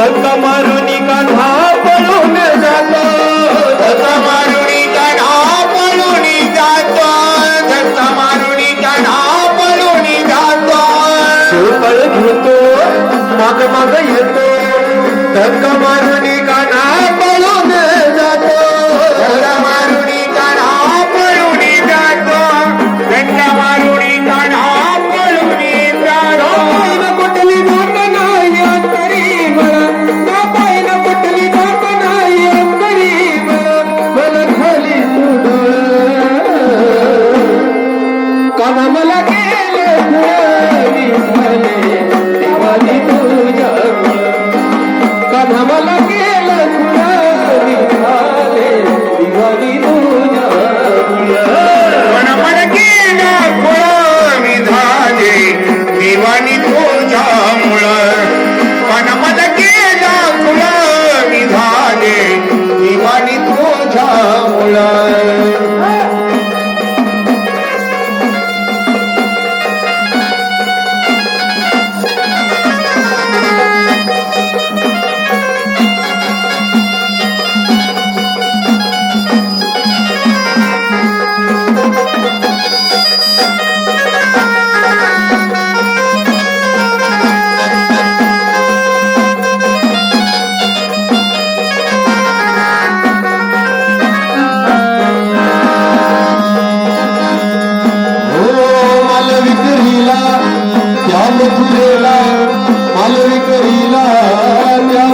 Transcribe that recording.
धक्का मारून कान्हा पळून जातो. धक्का मारून कान्हा पळून जातो. धक्का मारून कान्हा पळून जातो. शिवपळ घेतो माग माग येतो. धक्का मारून का मालवी करीला त्या